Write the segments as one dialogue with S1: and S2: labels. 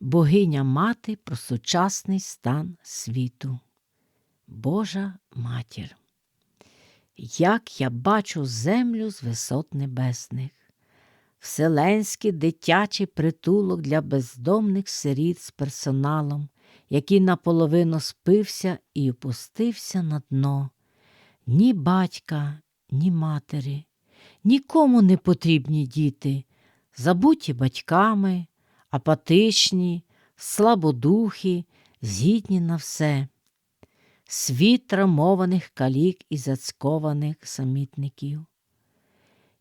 S1: богиня мати про сучасний стан світу. Божа матір. Як я бачу землю з висот небесних, вселенський дитячий притулок для бездомних сиріт з персоналом, який наполовину спився і опустився на дно. Ні батька, ні матері, нікому не потрібні діти, забуті батьками, апатичні, слабодухі, згідні на все. Світ травмованих калік і зацькованих самітників.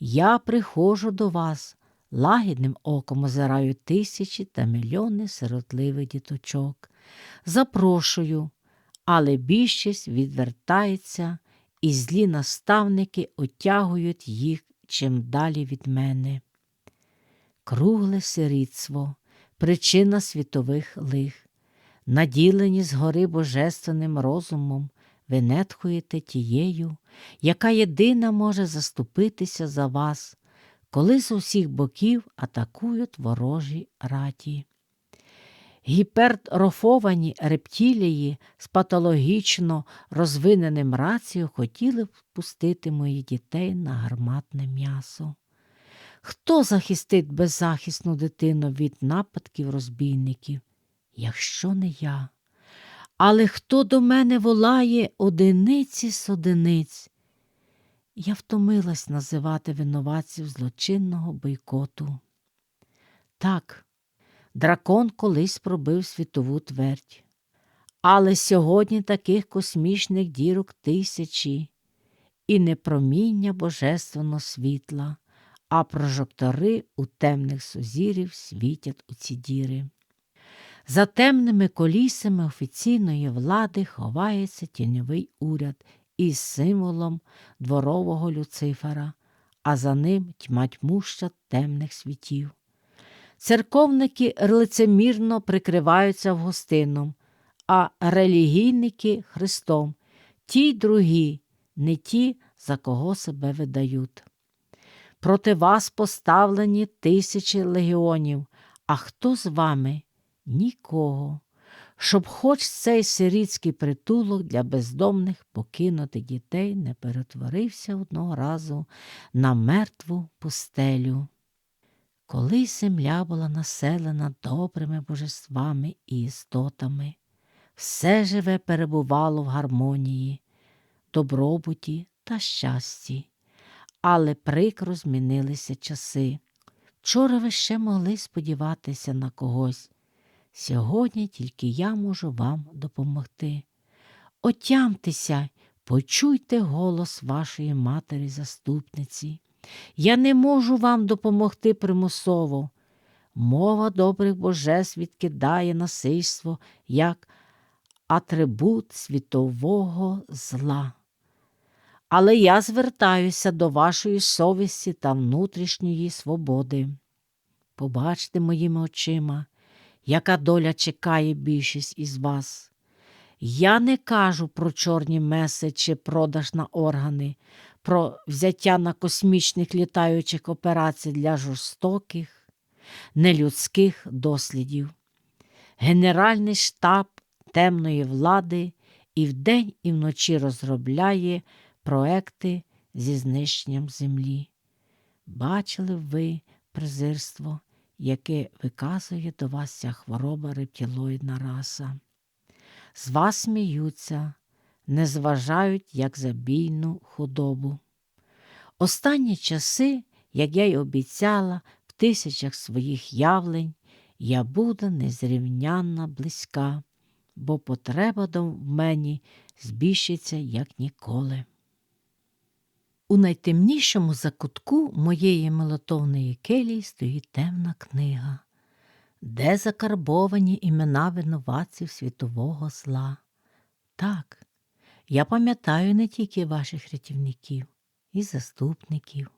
S1: Я приходжу до вас, лагідним оком озираю тисячі та мільйони сиротливих діточок. Запрошую, але більшість відвертається, і злі наставники отягують їх чим далі від мене. Кругле сирітство, причина світових лих. Наділені згори божественним розумом, ви нетхуєте тією, яка єдина може заступитися за вас, коли з усіх боків атакують ворожі раті. Гіпертрофовані рептилії з патологічно розвиненим рацією хотіли впустити моїх дітей на гарматне м'ясо. Хто захистить беззахисну дитину від нападків розбійників, якщо не я? Але хто до мене волає одиниці з одиниць? Я втомилась називати винуватців злочинного бойкоту. Так, дракон колись пробив світову твердь. Але сьогодні таких космічних дірок тисячі, і не проміння божественного світла, а прожектори у темних сузірів світять у ці діри. За темними колісами офіційної влади ховається тіньовий уряд із символом дворового Люцифера, а за ним тьма тьмуща темних світів. Церковники лицемірно прикриваються гостином, а релігійники Христом, ті й другі, не ті, за кого себе видають. Проти вас поставлені тисячі легіонів, а хто з вами? Нікого. Щоб хоч цей сирітський притулок для бездомних покинутих дітей не перетворився одного разу на мертву пустелю. Колись земля була населена добрими божествами і істотами, все живе перебувало в гармонії, добробуті та щасті, але прикро змінилися часи. Вчора ви ще могли сподіватися на когось. Сьогодні тільки я можу вам допомогти. Отямтеся, почуйте голос вашої матері заступниці. Я не можу вам допомогти примусово. Мова добрих божеств відкидає насильство як атрибут світового зла. Але я звертаюся до вашої совісті та внутрішньої свободи. Побачте моїми очима, яка доля чекає більшість із вас. Я не кажу про чорні меси чи продаж на органи, про взяття на космічних літаючих операцій для жорстоких, нелюдських дослідів. Генеральний штаб темної влади і вдень, і вночі розробляє проекти зі знищенням землі. Бачили ви презирство, яке виказує до вас ця хвороба рептилоїдна раса. З вас сміються, не зважають як забійну худобу. Останні часи, як я й обіцяла, в тисячах своїх явлень, я буду незрівнянна близька, бо потреба до мені збільшиться, як ніколи. У найтемнішому закутку моєї молотовної келії стоїть темна книга, де закарбовані імена винуватців світового зла. Так, я пам'ятаю не тільки ваших рятівників і заступників.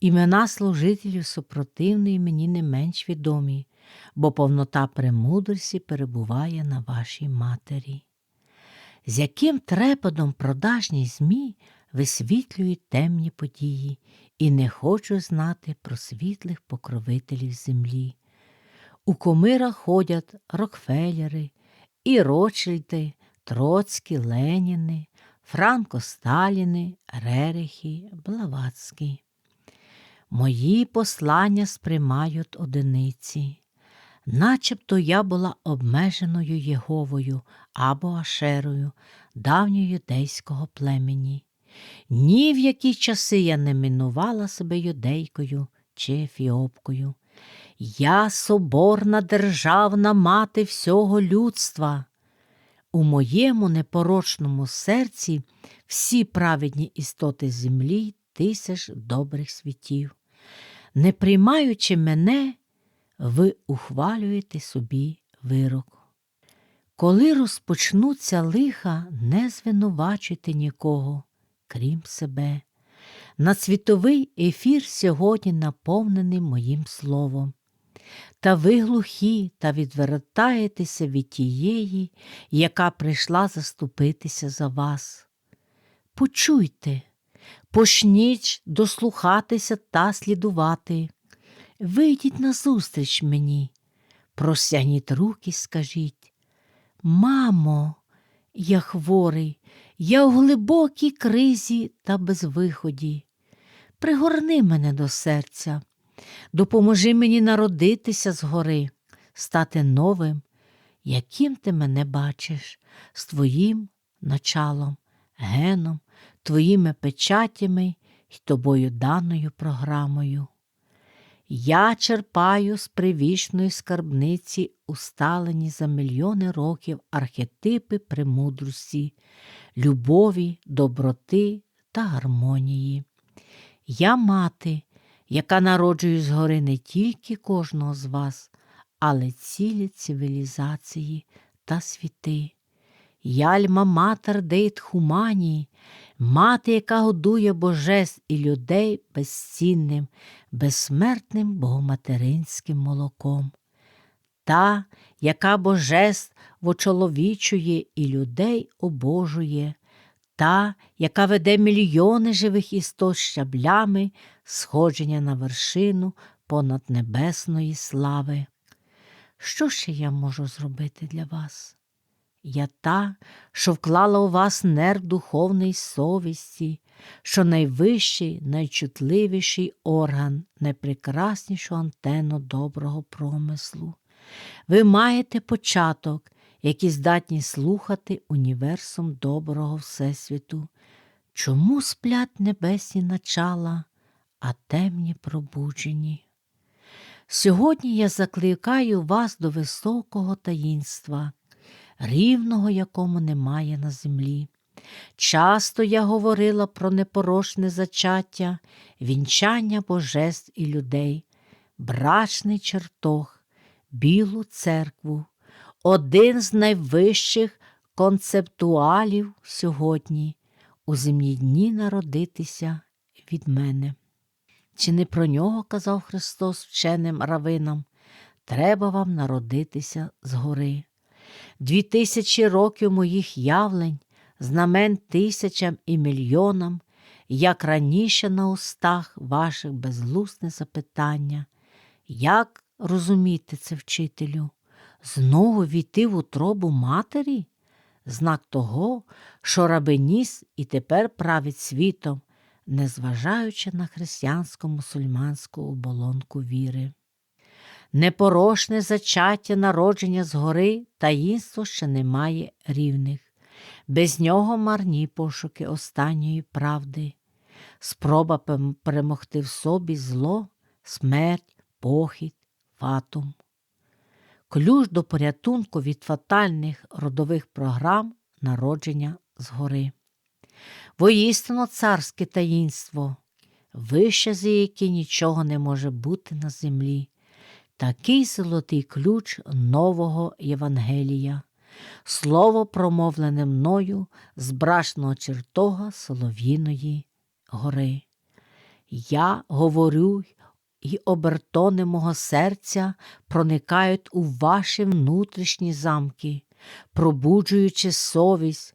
S1: Імена служителів супротивної мені не менш відомі, бо повнота премудрості перебуває на вашій матері. З яким трепетом продажні змі висвітлюють темні події і не хочу знати про світлих покровителів землі. У комира ходять Рокфеллери, і Ротшильди, Троцькі, Леніни, Франко Сталіни, Рерихи, Блаватські. Мої послання сприймають одиниці, начебто я була обмеженою Єговою або Ашерою давньої юдейського племені. Ні в які часи я не минувала себе юдейкою чи ефіопкою. Я соборна державна мати всього людства. У моєму непорочному серці всі праведні істоти землі тисяч добрих світів. Не приймаючи мене, ви ухвалюєте собі вирок. Коли розпочнуться лиха, не звинувачуйте нікого, крім себе. Надсвітовий ефір сьогодні наповнений моїм словом. Та ви глухі та відвертаєтеся від тієї, яка прийшла заступитися за вас. Почуйте, почніть дослухатися та слідувати. Вийдіть назустріч мені, простягніть руки, скажіть. Мамо, я хворий, я у глибокій кризі та безвиході. Пригорни мене до серця, допоможи мені народитися згори, стати новим, яким ти мене бачиш, з твоїм началом, геном, твоїми печатями й тобою даною програмою. Я черпаю з привічної скарбниці усталені за мільйони років архетипи премудрості, любові, доброти та гармонії. Я мати, яка народжує згори не тільки кожного з вас, але цілі цивілізації та світи. Я альма матер дейт хуманії, мати, яка годує божеств і людей безцінним, безсмертним богоматеринським молоком. Та, яка божеств вочоловічує і людей обожує, та, яка веде мільйони живих істот щаблями сходження на вершину понад небесної слави. Що ще я можу зробити для вас? Я та, що вклала у вас нерв духовної совісті, що найвищий, найчутливіший орган, найпрекраснішу антенну доброго промислу. Ви маєте початок, який здатні слухати універсум доброго Всесвіту. Чому сплять небесні начала, а темні пробуджені? Сьогодні я закликаю вас до високого таїнства, рівного якому немає на землі. Часто я говорила про непорочне зачаття, вінчання божеств і людей, брачний чертог, білу церкву, один з найвищих концептуалів сьогодні у земні дні народитися від мене. Чи не про нього казав Христос вченим равинам? Треба вам народитися згори. Дві тисячі років моїх явлень, знамен тисячам і мільйонам, як раніше на устах ваших безглусне запитання, як розуміти це, вчителю, знову війти в утробу матері? Знак того, що рабиніс і тепер править світом, незважаючи на християнсько мусульманську оболонку віри. Непорошне зачаття народження згори таїнство ще не має рівних, без нього марні пошуки останньої правди, спроба перемогти в собі зло, смерть, похід, фатум. Ключ до порятунку від фатальних родових програм народження згори. Воістину царське таїнство, вище за яке нічого не може бути на землі, такий золотий ключ нового Євангелія, слово, промовлене мною з брашного чертога Солов'їної гори. Я говорю і обертони мого серця проникають у ваші внутрішні замки, пробуджуючи совість,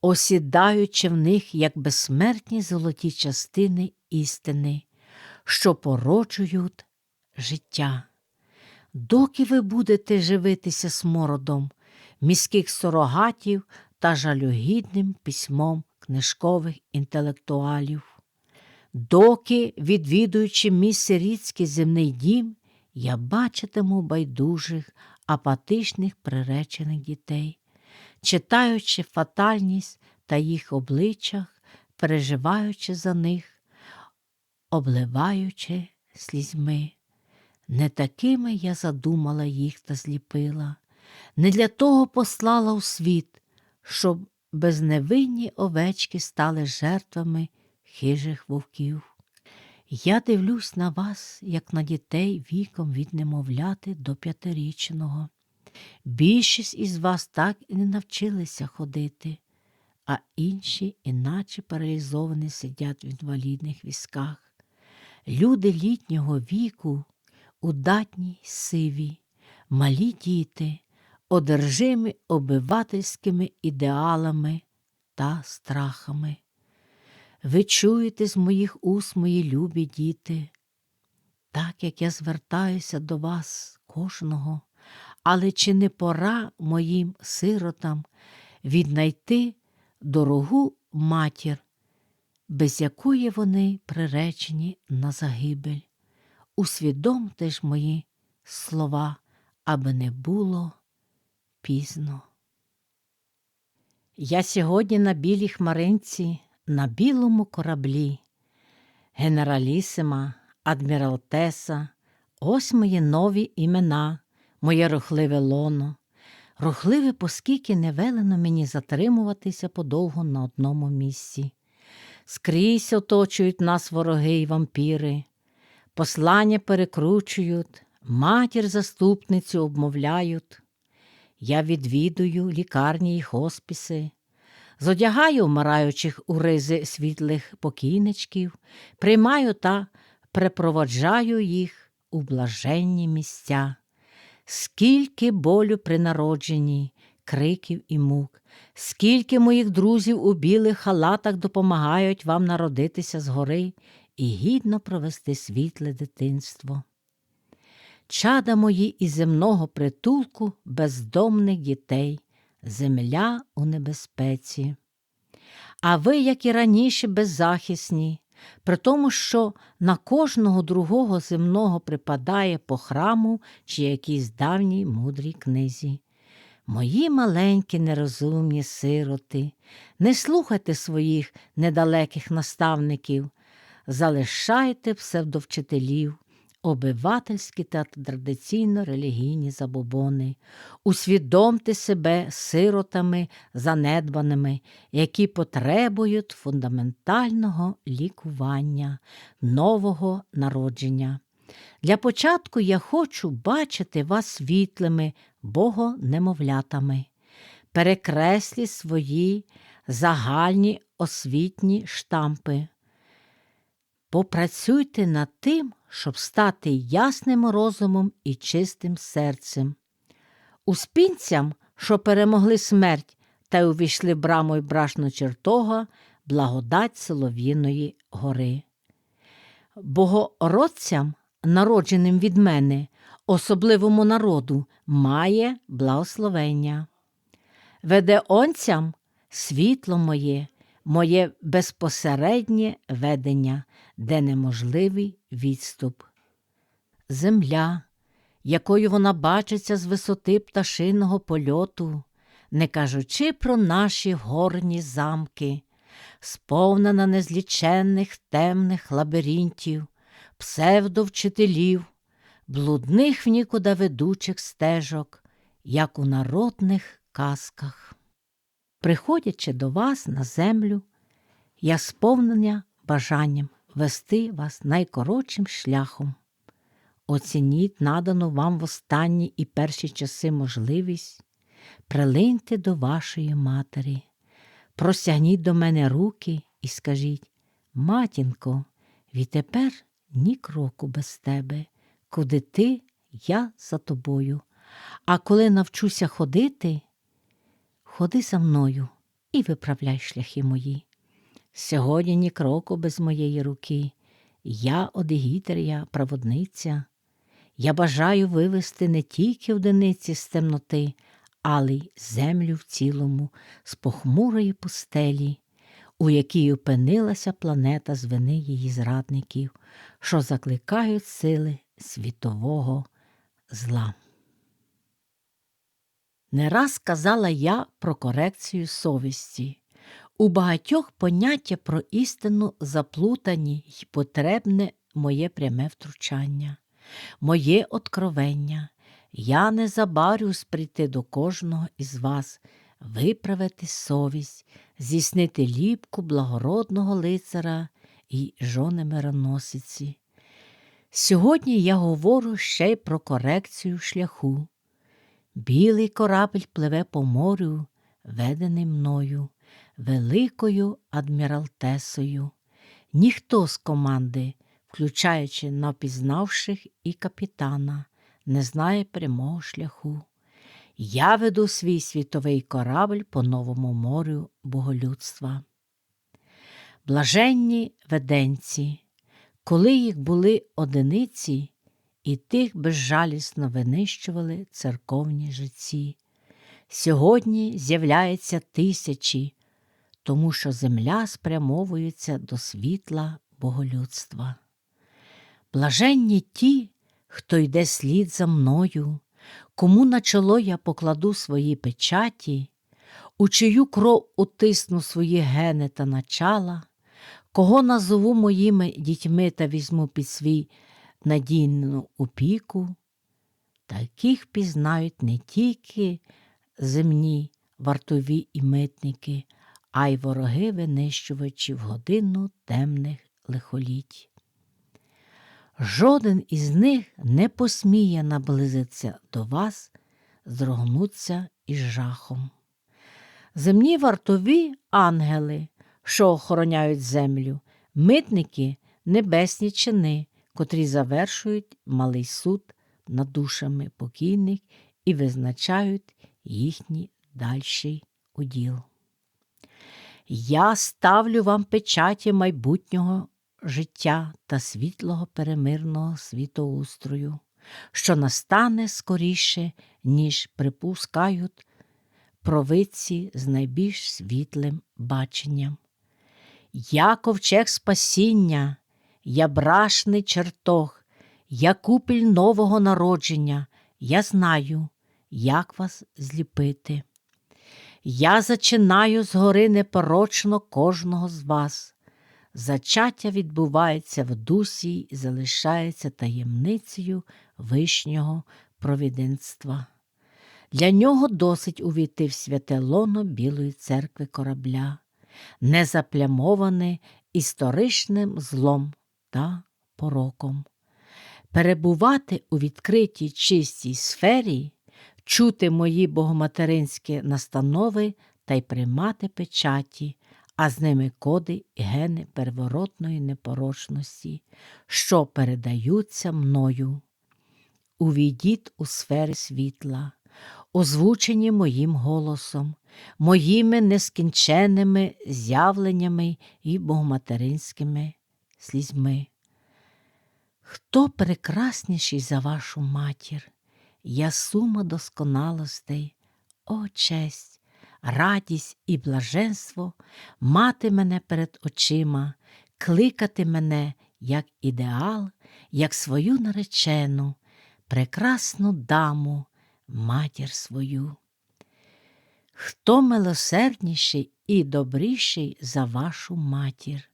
S1: осідаючи в них як безсмертні золоті частини істини, що породжують життя. доки ви будете живитися смородом міських сурогатів та жалюгідним письмом книжкових інтелектуалів. Доки, відвідуючи мій сирітський земний дім, я бачитиму байдужих, апатичних приречених дітей, читаючи фатальність та їх обличчях, переживаючи за них, обливаючи слізьми. Не такими я задумала їх та зліпила, не для того послала у світ, щоб безневинні овечки стали жертвами хижих вовків. Я дивлюсь на вас, як на дітей віком від немовляти до п'ятирічного. Більшість із вас так і не навчилися ходити, а інші, іначе паралізовані, сидять в інвалідних візках. Люди літнього віку, удатні, сиві, малі діти, одержимі обивательськими ідеалами та страхами. Ви чуєте з моїх уст, мої любі діти, так як я звертаюся до вас кожного, але чи не пора моїм сиротам віднайти дорогу матір, без якої вони приречені на загибель? Усвідомте ж мої слова, аби не було пізно. Я сьогодні на білій хмаринці, на білому кораблі, генералісима, адміралтеса, ось мої нові імена, моє рухливе лоно, рухливе, поскільки не велено мені затримуватися подовго на одному місці. Скрізь оточують нас вороги й вампіри, послання перекручують, матір заступницю обмовляють. Я відвідую лікарні й хоспіси, зодягаю вмираючих у ризи світлих покійничків, приймаю та препроводжаю їх у блаженні місця. Скільки болю при народженні, криків і мук, скільки моїх друзів у білих халатах допомагають вам народитися згори і гідно провести світле дитинство. Чада мої із земного притулку бездомних дітей, земля у небезпеці. А ви, як і раніше, беззахисні, при тому, що на кожного другого земного припадає по храму чи якійсь давній мудрій книзі. Мої маленькі нерозумні сироти, не слухайте своїх недалеких наставників, залишайте псевдовчителів, обивательські та традиційно релігійні забобони, усвідомте себе сиротами занедбаними, які потребують фундаментального лікування, нового народження. Для початку я хочу бачити вас світлими богонемовлятами. Перекреслі свої загальні освітні штампи. Попрацюйте над тим, щоб стати ясним розумом і чистим серцем. Успінцям, що перемогли смерть та й увійшли брамою брашно чертога, благодать Солов'їної гори. Богородцям, народженим від мене, особливому народу, має благословення. Ведеонцям світло моє, моє безпосереднє ведення, де неможливий відступ. Земля, якою вона бачиться з висоти пташиного польоту, не кажучи про наші горні замки, сповнена незліченних темних лабіринтів, псевдовчителів, блудних в нікуди ведучих стежок, як у народних казках. Приходячи до вас на землю, я сповнення бажанням вести вас найкоротшим шляхом. Оцініть надану вам в останні і перші часи можливість, прилиньте до вашої матері, простягніть до мене руки і скажіть Матінко, відтепер ні кроку без тебе, куди ти, я за тобою. А коли навчуся ходити, ходи за мною і виправляй шляхи мої. Сьогодні ні кроку без моєї руки, я одегітеря, проводниця. Я бажаю вивести не тільки одиниці з темноти, але й землю в цілому, з похмурої пустелі, у якій опинилася планета з вини її зрадників, що закликають сили світового зла. Не раз казала я про корекцію совісті. У багатьох поняття про істину заплутані й потребне моє пряме втручання, моє откровення. Я не забарюсь прийти до кожного із вас, виправити совість, здійснити ліпку благородного лицара і жони мироносиці. Сьогодні я говорю ще й про корекцію шляху. Білий корабель пливе по морю, ведений мною, великою адміралтесою. Ніхто з команди, включаючи напізнавших і капітана, не знає прямого шляху. Я веду свій світовий корабль по новому морю боголюдства. Блаженні веденці, коли їх були одиниці, і тих безжалісно винищували церковні житці. Сьогодні з'являються тисячі, тому що земля спрямовується до світла боголюдства. Блаженні ті, хто йде слід за мною, кому на чоло я покладу свої печаті, у чию кров утисну свої гени та начала, кого назову моїми дітьми та візьму під свій надійну опіку, таких пізнають не тільки земні вартові і митники, а й вороги винищувачі в годину темних лихоліть. Жоден із них не посміє наблизитися до вас, здрогнуться із жахом. Земні вартові ангели, що охороняють землю, митники небесні чини, котрі завершують малий суд над душами покійних і визначають їхній дальший уділ. Я ставлю вам печаті майбутнього життя та світлого перемирного світоустрою, що настане скоріше, ніж припускають провидці з найбільш світлим баченням. Я ковчег спасіння, я брашний чертог, я купіль нового народження, я знаю, як вас зліпити. Я зачинаю згори непорочно кожного з вас. Зачаття відбувається в дусі і залишається таємницею вишнього провіденства. Для нього досить увійти в святе лоно Білої церкви корабля, не заплямоване історичним злом та пороком. Перебувати у відкритій чистій сфері, чути мої богоматеринські настанови та й приймати печаті, а з ними коди і гени переворотної непорочності, що передаються мною. Увійдіть у сфери світла, озвучені моїм голосом, моїми нескінченними з'явленнями і богоматеринськими слізьми. Хто прекрасніший за вашу матір? Я сума досконалостей, о честь, радість і блаженство мати мене перед очима, кликати мене як ідеал, як свою наречену, прекрасну даму, матір свою. Хто милосердніший і добріший за вашу матір?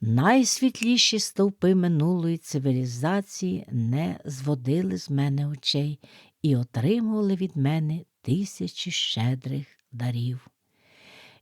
S1: Найсвітліші стовпи минулої цивілізації не зводили з мене очей і отримували від мене тисячі щедрих дарів.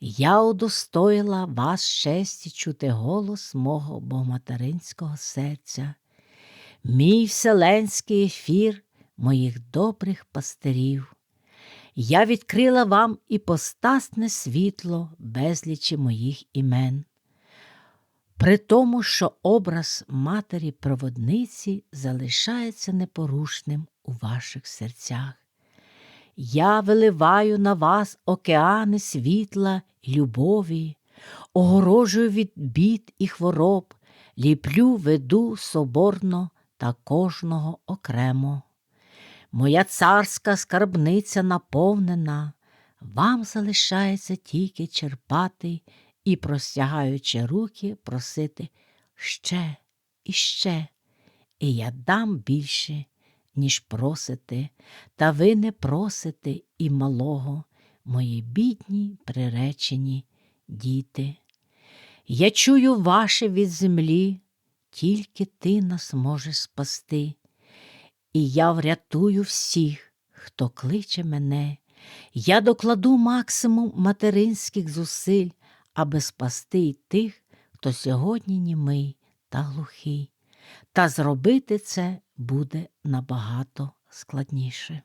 S1: Я удостоїла вас честі чути голос мого богоматеринського серця, мій вселенський ефір моїх добрих пастирів. Я відкрила вам іпостасне світло безлічі моїх імен. При тому, що образ матері проводниці залишається непорушним у ваших серцях. Я виливаю на вас океани світла й любові, огорожую від бід і хвороб, ліплю веду соборно та кожного окремо. Моя царська скарбниця наповнена, вам залишається тільки черпати і, простягаючи руки, просити ще і ще, і я дам більше, ніж просите, та ви не просите і малого, мої бідні приречені діти. Я чую ваше від землі, тільки ти нас можеш спасти, і я врятую всіх, хто кличе мене. Я докладу максимум материнських зусиль, аби спасти й тих, хто сьогодні німий та глухий. Та зробити це буде набагато складніше.